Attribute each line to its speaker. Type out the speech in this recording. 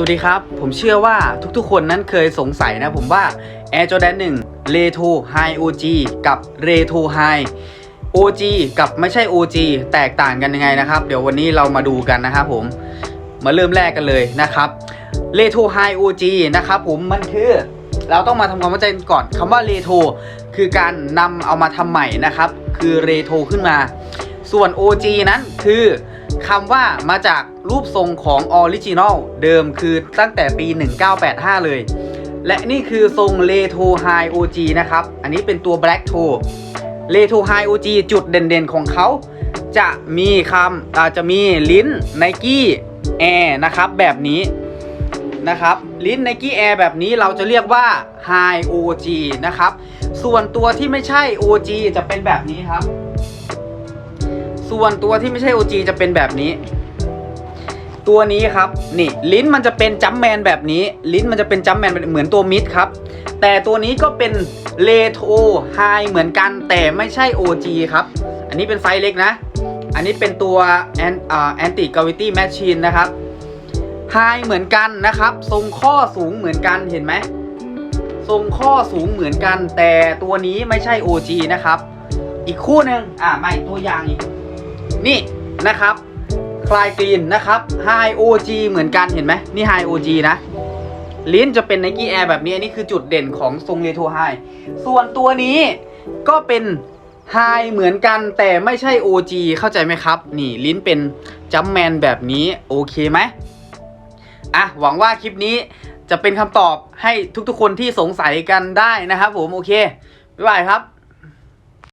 Speaker 1: สวัสดีครับ ผมเชื่อว่าทุกๆคนนั้นเคยสงสัยนะผมว่า Air Jordan 1 Retro High OG กับ Retro High OG กับไม่ใช่ OG แตกต่างกันยังไงนะครับ เดี๋ยววันนี้เรามาดูกันนะครับผมมาเริ่มแรกกันเลยนะครับ Retro High OG นะครับผมมันคือเราต้องมาทำความเข้าใจก่อนคำว่า Retro คือการนำเอามาทำใหม่นะครับ คือ Retro ขึ้นมา ส่วน OG นั้นคือ คำว่ามาจากรูปทรงของออริจินอลเดิมคือตั้งแต่ปี 1985 เลย และนี่คือทรง Retro High OG นะครับ อันนี้เป็นตัว Black Toe Retro High OG จุดเด่นๆของเขา จะมีคำอาจจะมีลิ้น Nike Air นะครับแบบนี้นะครับลิ้น Nike Air แบบนี้เราจะเรียกว่า High OG นะครับ ส่วนตัวที่ไม่ใช่ OG จะเป็นแบบนี้ครับ ส่วนตัวที่ไม่ใช่ OG จะเป็นแบบนี้ ตัวนี้ครับนี่ลิ้นมันจะเป็นจัมแมนแบบนี้ ลิ้นมันจะเป็นจัมแมนเหมือนตัวมิดครับ แต่ตัวนี้ก็เป็นเลโทไฮเหมือนกันแต่ไม่ใช่ OG ครับ อันนี้เป็นไซส์เล็กนะ อันนี้เป็นตัวแอนแอนติกาวิตี้แมชชีนนะครับไฮเหมือนกันนะครับ ทรงข้อสูงเหมือนกันเห็นไหมทรงข้อสูงเหมือนกัน แต่ตัวนี้ไม่ใช่ OG นะครับ อีกคู่หนึ่งอ่ามาอีกตัวอย่างอีก นี่นะครับคลายกรีนนะครับ High OG เหมือนกันเห็นไหมนี่ High OG นะ ลิ้นจะเป็น Nike Air แบบนี้ อันนี้คือจุดเด่นของทรง Retro High ส่วนตัวนี้ก็เป็น High เหมือนกันแต่ไม่ใช่ OG เข้าใจไหมครับ นี่ลิ้นเป็นจัมแมนแบบนี้ โอเคไหมอะ หวังว่าคลิปนี้จะเป็นคำตอบให้ทุกๆคนที่สงสัยกันได้นะครับผม โอเค บ๊ายบายครับ